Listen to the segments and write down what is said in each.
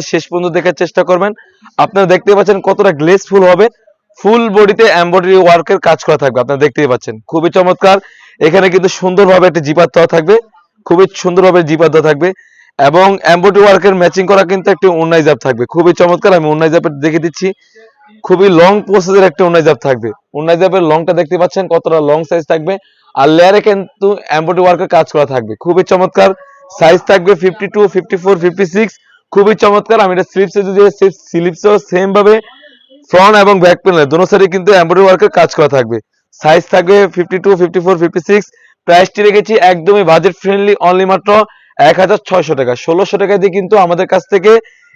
শেষ পর্যন্ত দেখার চেষ্টা করবেন। আপনারা দেখতে পাচ্ছেন কতটা গ্লেসফুল হবে। ফুল বডিতে এমব্রয়ডারি ওয়ার্কের কাজ করা থাকবে, আপনারা দেখতেই পাচ্ছেন। খুবই চমৎকার। এখানে কিন্তু সুন্দরভাবে একটা জিপার দেওয়া থাকবে। খুবই সুন্দরভাবে জিপার দেওয়া থাকবে। এবং এমব্রয়ডারি ওয়ার্কের ম্যাচিং করা কিন্তু একটি উন্নাই জাপ থাকবে। খুবই চমৎকার, আমি উন্নাই জাপের দেখে দিচ্ছি। খুবই লং প্রসেসের একটা উন্নাই জাপ থাকবে। উন্নাই জাপের লংটা দেখতে পাচ্ছেন কতটা লং সাইজ থাকবে। আর লেয়ারে কিন্তু এমব্রয়ডারি ওয়ার্কের কাজ করা থাকবে। খুবই চমৎকার। সাইজ থাকবে fifty two fifty four fifty six খুবই চমৎকার। আমি এটা স্লিপসে যদি স্লিপসও সেম ভাবে ফ্রন্ট এবং ব্যাক প্যানেল দোনো সাইডে কিন্তু এমব্রয়ডারি ওয়ার্কের কাজ করা থাকবে। সাইজ থাকবে fifty two fifty four fifty six প্রাইসটি রেখেছি একদমই বাজেট ফ্রেন্ডলি অনলি মাত্র এক হাজার ছয়শো টাকা। ষোলোশো টাকা দিয়ে কিন্তু আমাদের কাছ থেকে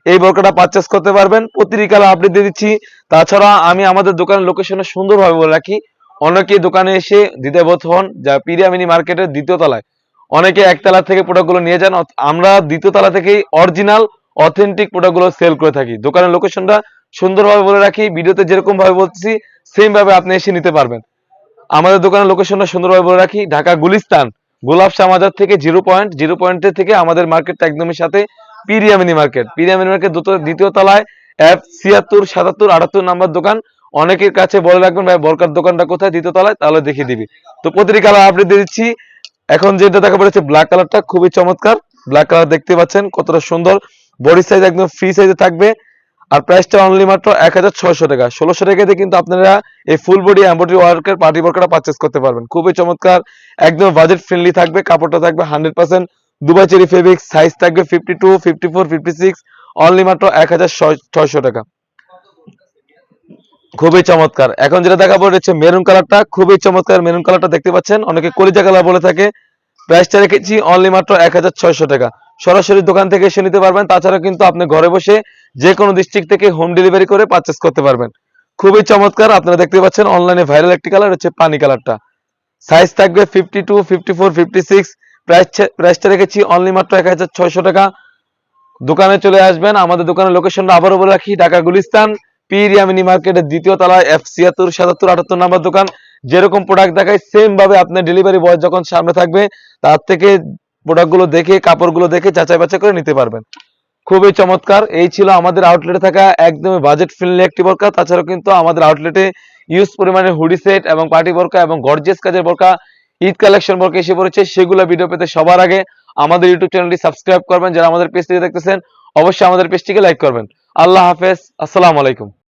এই বরকাটা পারচেস করতে পারবেন। প্রতিটি আপডেট দিয়ে দিচ্ছি। তাছাড়া আমি আমাদের দোকানের লোকেশনে সুন্দরভাবে বলে রাখি। অনেকে দোকানে এসে দ্বিতীয়বোধ হন, যা পিরিয়ামিনি মার্কেটের দ্বিতীয় তলায়। অনেকে একতলা থেকে প্রোডাক্টগুলো নিয়ে যান। আমরা দ্বিতীয় তলা থেকেই অরিজিনাল অথেন্টিক প্রোডাক্টগুলো সেল করে থাকি। দোকানের লোকেশনটা সুন্দরভাবে বলে রাখি, ভিডিওতে যেরকম ভাবে বলছি সেম ভাবে আপনি এসে নিতে পারবেন। আমাদের দোকানের লোকেশনটা সুন্দরভাবে বলে রাখি, ঢাকা গুলিস্তান, গোলাপ শাহ বাজার থেকে জিরো পয়েন্ট জিরো পয়েন্টের থেকে আমাদের মার্কেটটা একদমই সাথে পিরিয়ামিনি মার্কেট পিরিয়ামিনি মার্কেট দ্বিতীয় তলায় এফ ছিয়াত্তর, সাতাত্তর, আটাত্তর নাম্বার দোকান। অনেকের কাছে বলে রাখবেন, ভাই, বরকার দোকানটা কোথায়? দ্বিতীয় তলায়, তাহলে দেখিয়ে দিবি। তো প্রতিটি কালার আপডেট দিয়ে দিচ্ছি। এখন যেটা দেখা পড়েছে ব্ল্যাক কালারটা খুবই চমৎকার। ব্ল্যাক কালার দেখতে পাচ্ছেন কতটা সুন্দর। বডি সাইজ একদম ফ্রি সাইজে থাকবে। আর প্রাইসটা অনলি মাত্র এক হাজার ছয়শো টাকা। ষোলোশো টাকা দিয়ে কিন্তু আপনারা এই ফুল বডি এমব্রয়ডারি ওয়ার্কের পার্টি ওয়ার্কটা পারচেস করতে পারবেন। খুবই চমৎকার, একদম বাজেট ফ্রেন্ডলি থাকবে, কাপড়টা থাকবে hundred percent Dubai cherry fabric size থাকবে fifty two fifty four fifty six only মাত্র এক হাজার ছয়শো টাকা। খুবই চমৎকার। এখন যেটা দেখা পড়েছে মেরুন কালারটা খুবই চমৎকার মেরুন কালারটা দেখতে পাচ্ছেন। অনেকে কলিজা কালার বলে থাকে। প্রাইসটা রেখেছি অনলি মাত্র এক হাজার ছয়শো টাকা। সরাসরি দোকান থেকে এসে নিতে পারবেন তাছাড়া কিন্তু আপনি ঘরে বসে যে কোনো ডিস্ট্রিক্ট থেকে হোম ডেলিভারি করে পারচেস করতে পারবেন। খুবই চমৎকার, আপনারা দেখতে পাচ্ছেন অনলাইনে ভাইরাল একটি কালার হচ্ছে পানি কালারটা সাইজ থাকবে fifty two fifty four fifty six price প্রাইসটা রেখেছি অনলি মাত্র এক হাজার ছয়শো টাকা। দোকানে চলে আসবেন, আমাদের দোকানের লোকেশনটা আবারও বলে রাখি, ঢাকা গুলিস্তান পিরিয়ামিনি মার্কেটের দ্বিতীয় তলায় এফ ছিয়াত্তর, সাতাত্তর, আটাত্তর নাম্বার দোকান। যেরকম প্রোডাক্ট দেখায় সেম ভাবে আপনার ডেলিভারি বয় যখন সামনে থাকবে, তার থেকে প্রোডাক্টগুলো দেখে কাপড়গুলো দেখে, যাচাই বাছাই করে নিতে পারবেন। খুবই চমৎকার। এই ছিল আমাদের আউটলেটে থাকা একদমই বাজেট ফ্রেন্ডলি একটি বোরকা। তাছাড়াও কিন্তু আমাদের আউটলেটে ইউজ পরিমাণে হুডি সেট এবং পার্টি বোরকা এবং গর্জিয়াস কাজের বোরকা, ঈদ কালেকশন বোরকা এসে পড়েছে। সেগুলো ভিডিও পেতে সবার আগে আমাদের ইউটিউব চ্যানেলটি সাবস্ক্রাইব করবেন। যারা আমাদের পেজ দেখতেছেন, অবশ্যই আমাদের পেজটিকে লাইক করবেন। আল্লাহ হাফেজ। আসসালামু আলাইকুম।